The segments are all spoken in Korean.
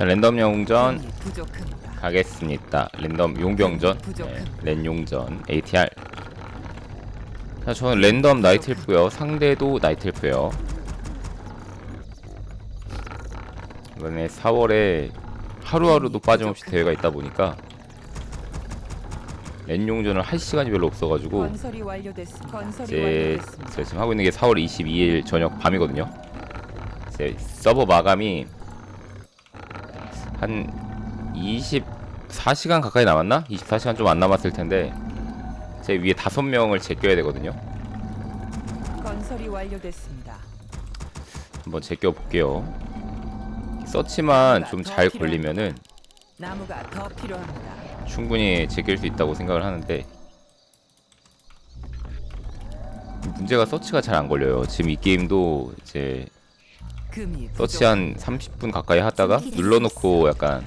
자 랜덤 영웅전. 가겠습니다. 랜덤 용병전, 네, 부족합니다. 랜용전, ATR. 자, 저는 랜덤 나이트엘프요. 상대도 나이트엘프요. 이번에 4월에 하루하루도 빠짐없이 대회가 있다 보니까 랜용전을 할 시간이 별로 없어가지고 이제. 제가 지금 하고 있는 게 4월 22일 저녁 밤이거든요. 제 서버 마감이 한 24시간 가까이 남았나? 24시간 좀 안 남았을 텐데 제 위에 다섯 명을 제껴야 되거든요. 건설이 완료됐습니다. 한번 제껴 볼게요. 서치만 좀 잘 걸리면은 나무가 더 필요합니다. 충분히 제낄 수 있다고 생각을 하는데 문제가 서치가 잘 안 걸려요. 지금 이 게임도 이제 서치 한 30분 가까이 하다가 눌러놓고 약간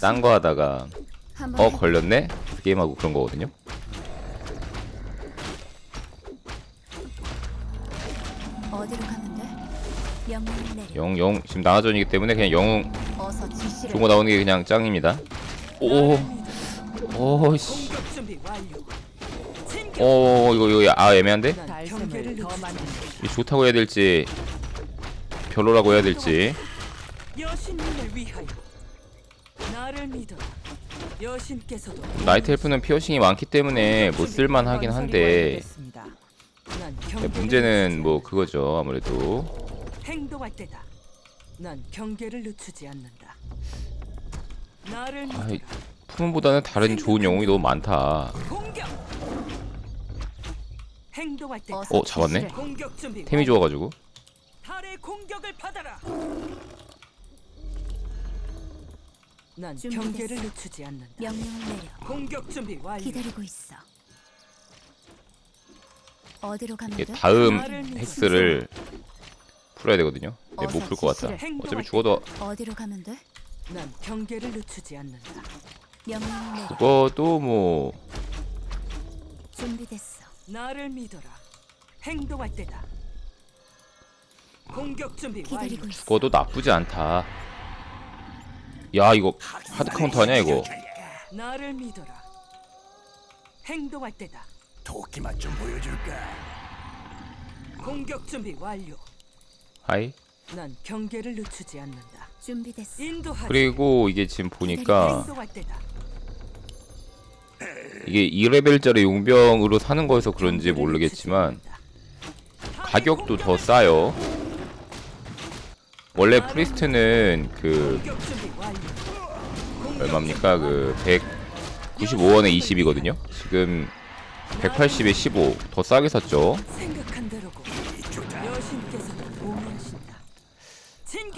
딴 거 하다가 어 걸렸네 게임하고 그런 거거든요. 어디로 가면 돼? 명령 내려. 영영 지금 나가전이기 때문에 그냥 영웅. 종고 나오는 게 그냥 짱입니다. 오, 오씨, 공격 준비 완료. 챙겨. 오 이거 이거 아 애매한데? 이 좋다고 해야 될지 별로라고 해야 될지 여신님을 위하여 나를 믿어. 여신께서도 나이트 헬프는 피어싱이 많기 때문에 뭐 쓸만하긴 한데 난 근데 경계를 문제는 뭐 그거죠 아무래도 행동할 때다. 난 경계를 늦추지 않는다. 나를 믿어. 아이 푸른보다는 다른 좋은 영웅이 너무 많다. 공격. 행동할 때다. 어서 어, 잡았네? 지시를. 공격 준비. 템이 좋아가지고 달의 공격을 받아라. 난 준비됐어. 경계를 늦추지 않는다. 명령을 내려. 공격 준비 완료. 기다리고 있어. 어디로 가면 이게 돼? 다음 헬스를 풀어야 되거든요. 네, 못풀 것 같다. 어차피 죽어도 어디로 가면 돼? 난 경계를 늦추지 않는다. 명령을 내려. 죽어도 뭐 준비됐어. 나를 믿어라. 행동할 때다. 공격 준비. 기다리고 있어. 죽어도 나쁘지 않다. 야 이거 하드 카운터 아니야 이거? 나를 믿어라. 행동할 때다. 도끼만 좀 보여줄까? 공격 준비 완료. 하이. 난 경계를 늦추지 않는다. 준비됐어. 인도하지. 그리고 이게 지금 보니까 행동할 때다. 이게 2레벨짜리 용병으로 사는 거여서 그런지 모르겠지만 가격도 더 싸요. 원래 프리스트는 그. 얼마입니까? 그 195원에 20이거든요. 지금 180에 15. 더 싸게 샀죠.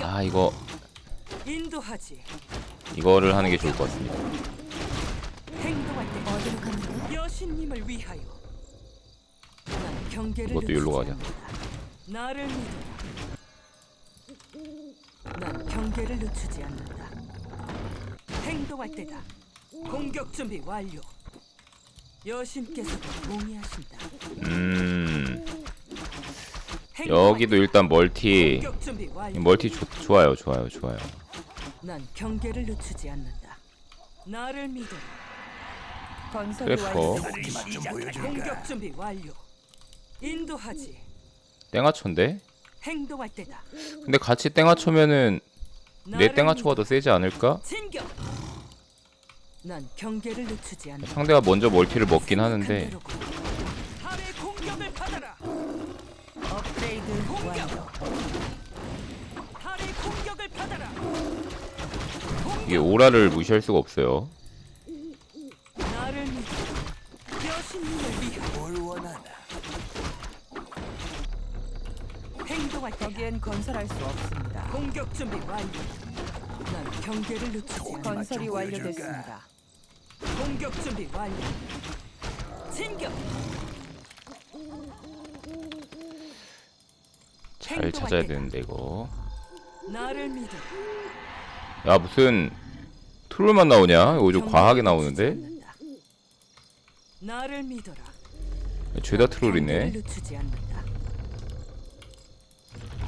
아 이거. 이거를 하는 게 좋을 것 같습니다. 이것도 여기로 가자. 난 경계를 늦추지 않는다. 행동할 때다. 공격 준비 완료. 여신께서도 동의하신다. 음 행동할 여기도 일단 멀티 공격 준비 완료. 멀티 좋, 좋아요 좋아요 좋아요. 난 경계를 늦추지 않는다. 나를 믿어라. 그래퍼? 공격 준비 완료. 인도하지. 땡아초인데? 행동할 때다. 근데 같이 땡아초면은 내 나를 땡아초가 더 세지 않을까? 믿어. 챙겨. 난 경계를 늦추지 않는다. 상대가 먼저 멀티를 먹긴 하는데 달의 공격을 받아라. 업그레이드 완료. 달의 공격을 받아라. 이게 오라를 무시할 수가 없어요. 나를 믿어. 여신님을 위하여 뭘 원하나? 행동할 때 거기엔 건설할 수 없습니다. 공격 준비 완료. 난 경계를 늦추지. 건설이 완료됐습니다. 공격 준비 완료. 챙겨. 잘 찾아야 되는데 이거. 나를 믿어. 야 무슨 트롤만 나오냐? 이거 좀 과하게 나오는데? 나를 믿어라. 죄다 트롤이네. 경계를 늦추지 않는다.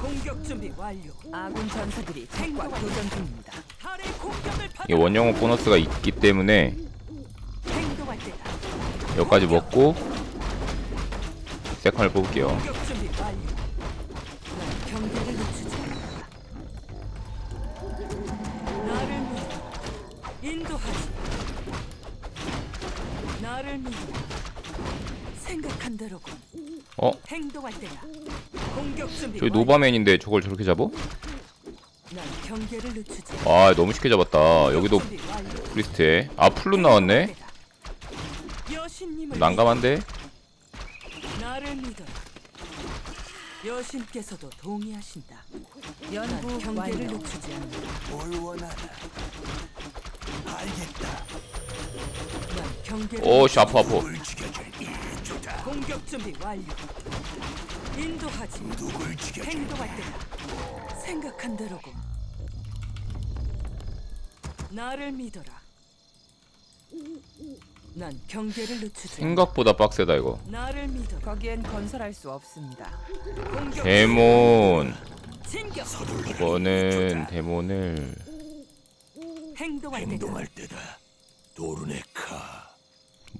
공격 준비 완료. 아군 전사들이 적과 교전 중입니다. 이게 원영웅 보너스가 있기 때문에 행동할 때다. 여기까지 먹고 세컨을 뽑을게요. 공격 준비 완료. 난 경계를 늦추지 않는다. 나를 믿어. 인도하지. 나를 믿어. 생각한 대로군. 어? 행동할 때다. 공격 준비 저기. 노바맨인데 저걸 저렇게 잡어? 난 경계를 늦추지 아 너무 쉽게 잡았다. 여기도 준비 완료. 프리스트에 아 플룬 나왔네. 여신님을 난감한데? 믿어. 나를 믿어라. 여신께서도 동의하신다. 연구 난 경계를 완료. 늦추지 않는다. 뭘 원하나? 알겠다. 난 경계를 오씨 아파 아파. 죽여줄 주다. 공격 준비 완료. 인도하지. 누굴 죽여줄 행동할 때다. 생각한 대로군. 나를 믿어라. 난 경계를 늦추지. 생각보다 빡세다 이거. 나를 믿어라. 거기엔 건설할 수 없습니다. 공격 데몬. 진격. 이거는 데몬을 행동할 때다. 행동할 때다. 도르네카.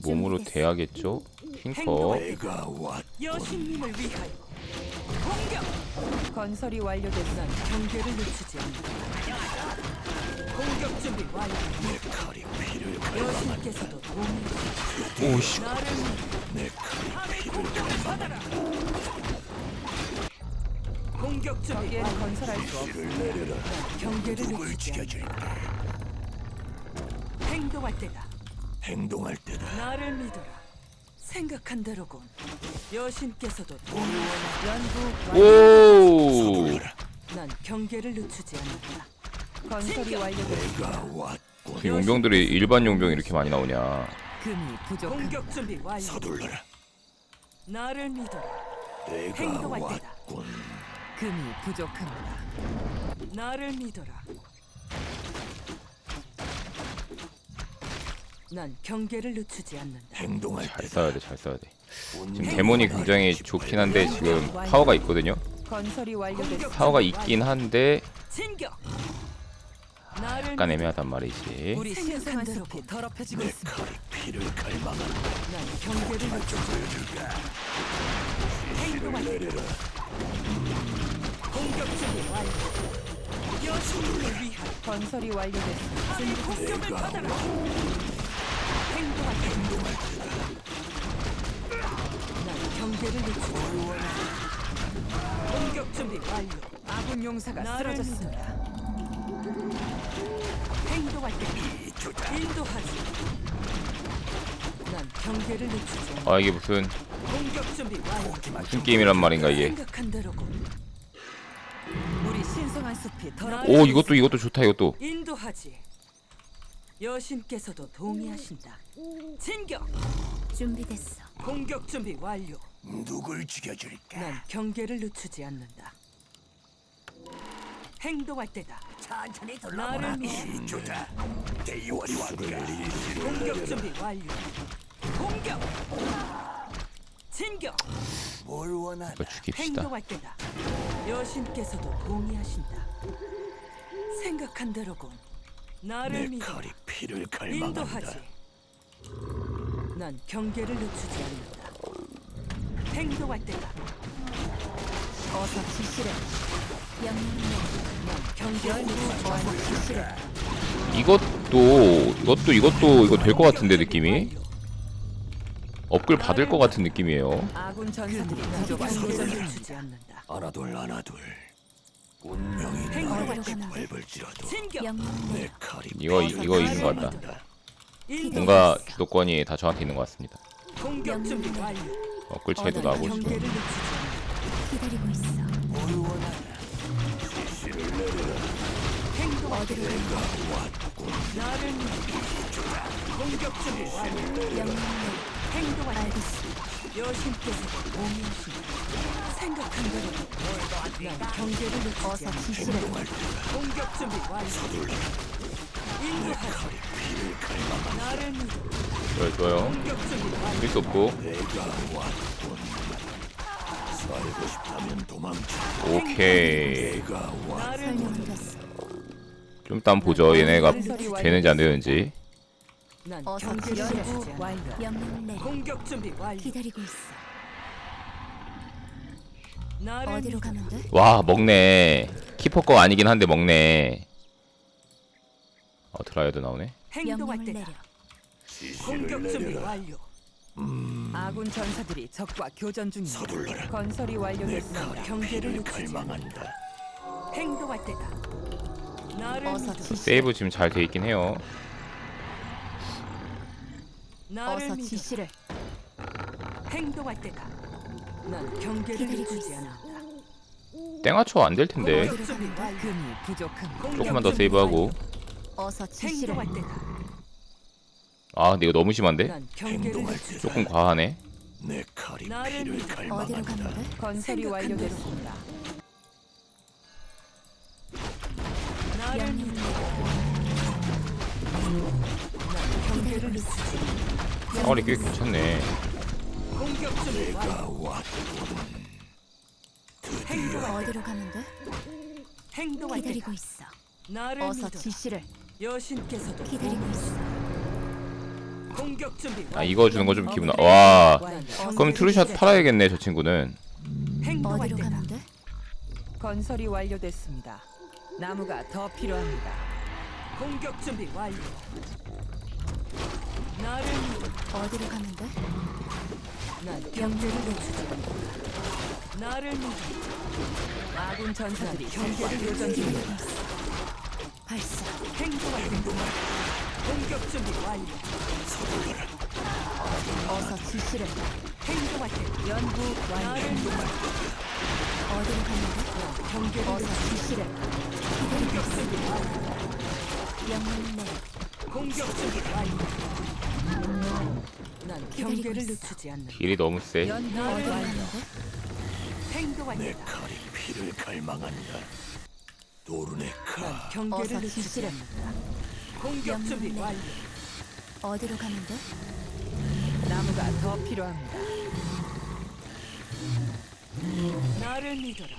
몸으로 대야겠죠? 핑커. 여신님을 위하여. 공격. 건설이. 난 경계를 늦추지 않는다. 공격 준비 완료. 내 칼이 피를. 여신께서도 동의하시. 오씨. 내 칼이 공격을 받아라. 공격 준비 완료. 건설할 수 없. 피를 내려라. 경계를 누굴 늦추지 않는다. 죽여줄까? 행동할 때다. 행동할 때다. 나를 믿어라. 생각한 대로군. 여신께서도 동의하시. 연구 완료. 오. 난 경계를 늦추지 않는다. 건설이 완료됐습니다. 내가. 그 용병들이 일반 용병이 이렇게 많이 나오냐? 금이 부족합니다. 공격 준비 완료. 서둘러라. 나를 믿어라. 내가 행동할 때다. 왔군. 금이 부족합니다. 나를 믿어라. 난 경계를 늦추지 않는다. 행동할 잘 때다. 써야 돼, 잘 써야 돼. 지금 데몬이 굉장히 좋긴 한데 지금 파워가 있거든요. 건설이 완료됐습니다. 파워가 있긴 한데 진격. 나를 약간 애매하단 말이지. 우리 생각한 신성한 대로 숲이 더럽혀지고 내 있습니다. 칼이 피를 갈망한다. 난 경계를 늦추지 보여줄까? 행동할 때 내려라. 공격 준비 완료. 여신을 위하여 건설이 완료됐습니다. 공격을 받아라. 용사가 쓰러졌습니다. 행동할 때 인도하지. 난 경계를 늦추지. 아 이게 무슨 공격 준비 완료. 무슨 게임이란 말인가 이게. 생각한 대로군. 우리 신성한 숲이 더럽. 오 이것도 이것도 좋다 이것도. 인도하지. 여신께서도 동의하신다. 진격. 준비됐어. 공격 준비 완료. 누굴 죽여줄까? 난 경계를 늦추지 않는다. 행동할 때다. 천천히 나를 믿어. 이주다. 대의원이 왔다. 공격 준비 완료. 공격. 진격. 뭘 원하나? 이거 죽입시다. 행동할 때다. 여신께서도 동의하신다. 생각한 대로군. 나를 내 믿어. 칼이 피를 인도하지. 난 경계를 늦추지 않는다. 행동할 때다. 어서 경계를 늦추지 어서 않는다. 지시래. 이것도 이것도 이것도 이거 될 것 같은데 느낌이 업글 받을 것 같은 느낌이에요. 아군 전사들이 난 부족합니다. 경계를 늦추지 않는다. 하나둘 하나둘. 운명이 나를 때다. 밟을지라도 진격. 명령 내 칼이 이거 이거 있는 것 같다. 뭔가 주도권이 다 저한테 있는 것 같습니다. 공격 준비 완료. 업글 차이도 난 나고 경계를 지금. 늦추지 않는다. 기다리고 있어. 뭘 원하나? 행동할 어디로 때다. 갈까? 나를 믿어. 공격 준비 완료. 명령 행동할 때다. 알겠어. 여신께서 동의하신다. 생각한 대로 난 경계를 늦추지 어서 않는다. 지시래. 공격 준비 완료. 좋아요, 좋아요. 준비. 필수 없고. 오케이. 좀 이따 한번 보죠. 얘네가 되는지 안 되는지. 어서. 완료. 내려. 공격 준비 완료. 기다리고 있어. 나를 어디로 믿어. 가면 돼? 와 먹네. 키퍼 거 아니긴 한데 먹네. 어 드라이어드 나오네. 행동할 명령을 때다. 내려. 공격 준비. 완료. 아군 전사들이 적과 교전 중입니다. 서둘러라. 건설이 내 완료됐습니다. 경계를 갈망한다. 행동할 때다. 나를 어서 믿어. 지시. 세이브 지금 잘 돼 있긴 해요. 나를 어서 믿어. 지시를. 행동할 때다. 난 경계를 기다리고 있어. 않는다. 땡아초 안 될 텐데. 완료. 금이 부족합니다. 조금만 더 세이브하고. 어서 지시를. 행동할 때다. 아 근데 이거 너무 심한데? 난 경계를 행동할 때다. 조금 과하네. 내 칼이 나를 피를 갈망한다. 가면 돼? 건설이 생각한. 나를. 난 경계를 않는다. 상월이 꽤 괜찮네. 공격 준비 완료. 내가 왔군. 행동할 어디로 가면 돼? 행동할 때다. 기다리고 있어. 나를 어서 믿어. 지시를. 여신께서도 기다리고 있어. 공격 준비 아. 이거 주는 거 좀 기분 나. 와. 난 그럼 트루샷 팔아야겠네 저 친구는. 행동할 어디로 때다. 가면 돼? 건설이 완료됐습니다. 나무가 더 필요합니다. 공격 준비 완료. 나를 믿어. 어디로 가면 돼? 난 경계를 늦추지 않는다. 나를 믿어. 아군 전사들이 경계를 늦추지 중입니다. 발사. 행동할 때다. 공격 준비 완료. 어서 지시를. 행동할 때다. 연구 완료. 믿어. 어디로? 난 경계를 어서 지시를. 공격 준비 완료. 명령을 내려. 공격 준비 완료. 난 경계를. 늦추지 않는다. 딜이 너무 세. 연구 완료. 행동할 내. 칼이 피를 갈망한다. 도르네카. 난 경계를 어서 늦추지 지시를. 않는다. 공격 준비 완료. 어디로 돼? 나무가 더 필요합니다. 나를 믿어라.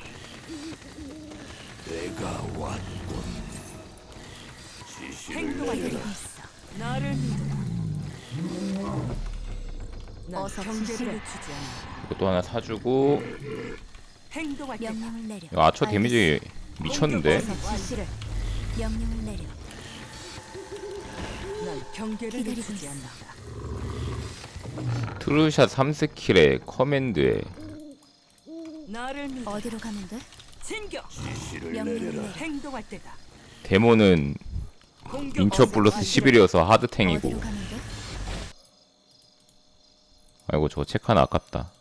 내가 왔군. 지시를 행동할 내려라. 있어. 나를 믿어라. 난 어서 경계를 지시를. 늦추지 않는다. 이것도 하나 사주고. 명령을 내려. 이거 아처 데미지 미쳤는데. 어서 지시를. 명령을 내려. 난 경계를 기다리고 늦추지 있어. 않는다. 트루샷 3스킬에 커맨드에 나를 믿어. 어디로 가면 돼? 진격. 명령을. 행동할 때다. 데모는 공격 인처 어서 플러스 완료. 11이어서 어디로 하드탱이고. 가면 돼? 아이고 저거 체크 하나 아깝다.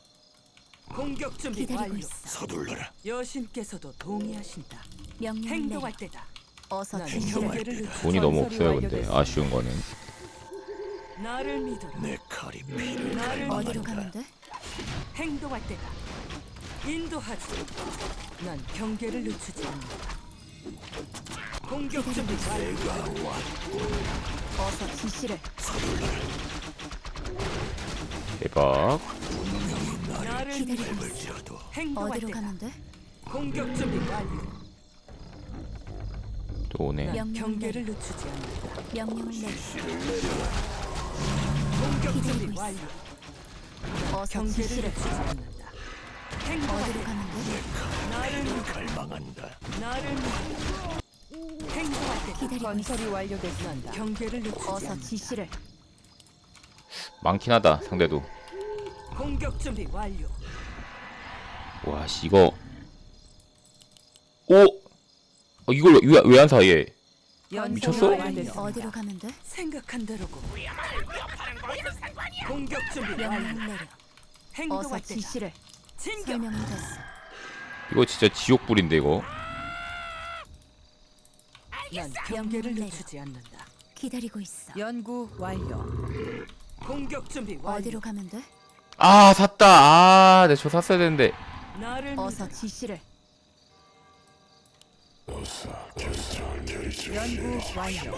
공격 준비 기다리고 완료. 있어. 서둘러라. 여신께서도 동의하신다. 내려. 행동할 때다. 어서 난. 경계를 늦추지 돈이 너무 없어요 근데. 아쉬운 거는. 나를 믿어라. 내 칼이 피를 나를 어디로. 가면 돼? 행동할 때다. 인도하지. 난 경계를 늦추지 않는다. 공격 준비 완료. 어서 지시를. 대박. 기다리고. 벌지어도 행동할 어디로. 가면 돼? 공격 준비 완료. 또 오네. 명령을 경계를 늦추지 않는다. 명령을 내려. 공격 준비 있어. 완료. 어서 경계를 지시를. 늦추지 않는다. 행동할 어디로. 가면 돼? 나를. 갈망한다. 나를. 행동할. 기다리고 있어. 건설이 난 완료됐습니다. 경계를 늦추지 어서 않는다. 지시를. 많긴 하다 상대도. 공격 준비 완료. 와 씨, 이거. 오. 어, 이걸 왜 안 사 얘? 미쳤어? 어디로 가면 돼? 생각한 대로고. 공격 준비 완료. 내려. 행동할. 지시를. 진격. 됐어. 이거 진짜 지옥불인데 이거. 난 경계를 늦추지 않는다. 기다리고 있어. 연구 완료. 공격 준비 완료. 어디로 가면 돼? 아 샀다. 아, 내저 샀어야 되는데. 나를 어서. 지시를. 연구 완료.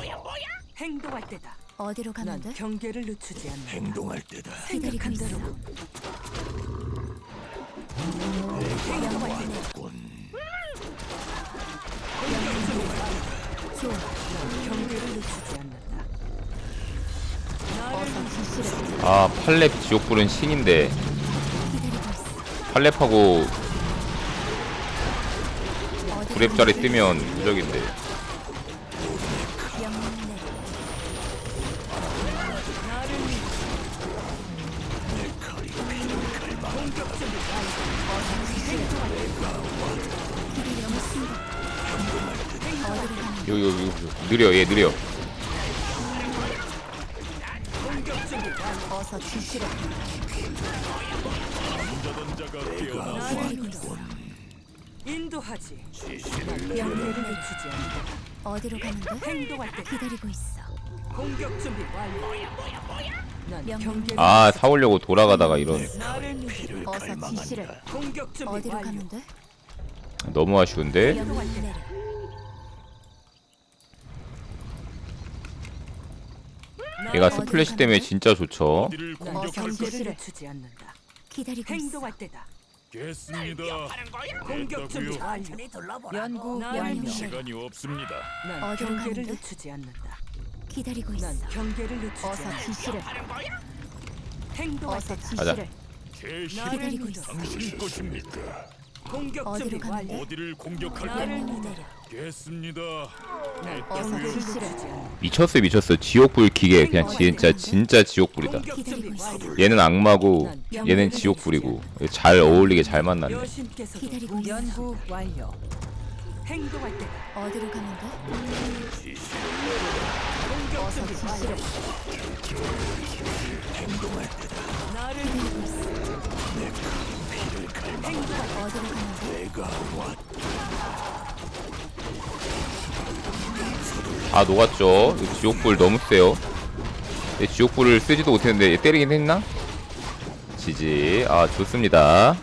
행동할 때다. 어디로 가면 난 돼? 경계를 늦추지 않는다. 행동할 때다. 기다리고 생각한 있어. 좋아. 넌 경계를 늦추지 않는다. 아 팔렙 지옥불은 신인데. 팔렙하고 어디로 구랩자리 가면 뜨면 무적인데 돼? 명령을 내려. 나를 믿내 칼이 피를 갈망 공격 준비 기다려 있습니다. 어디로 가면 돼? 요요요 느려 얘 느려 어서 지시를 기다리고 있어. 인도하지. 지시를 내려 경계를 늦추지 않는다. 어디로 돼? 행동할 때 기다리고 있어. 공격 준비 완료. 난 명령. 경계를 아 사오려고 돌아가다가 이런 나를 믿 피를 어서 지시를 갈망한다 공격 준비 어디로 완료. 돼? 너무 아쉬운데 내려. 얘가 스플래시 때문에 돼? 진짜 좋죠 어디를 않는다. 기다리고 있어. 행동할 때다. 공격하겠습니다. 공격 준비 됐다고요. 완료. 연구. 시간이 없습니다. 난 어디로 경계를? 늦추지 않는다. 기다리고 있어. 난 경계를 늦추지 어서 않는다. 지시를 행동할 어서 때다. 지시를 제 나를 기다리고 믿어. 있어. 당신 것입니다. 공격 어디로 준비 가면 완료. 어디를 공격할 나를. 어서 않는다. 미쳤어 미쳤어 지옥불 기계 그냥 진짜 진짜 지옥불이다 기다리고 있어. 얘는 악마고 얘는 지옥불이고 잘 어울리게 잘 만났네 여신께서 기다리고 있어. 연구 완료. 행동할 때다. 어디로 가면 돼? 어서 완료. 나를 어디로 가면 돼? 아 녹았죠. 이 지옥불 너무 세요. 얘 지옥불을 쓰지도 못했는데 얘 때리긴 했나? 지지. 아 좋습니다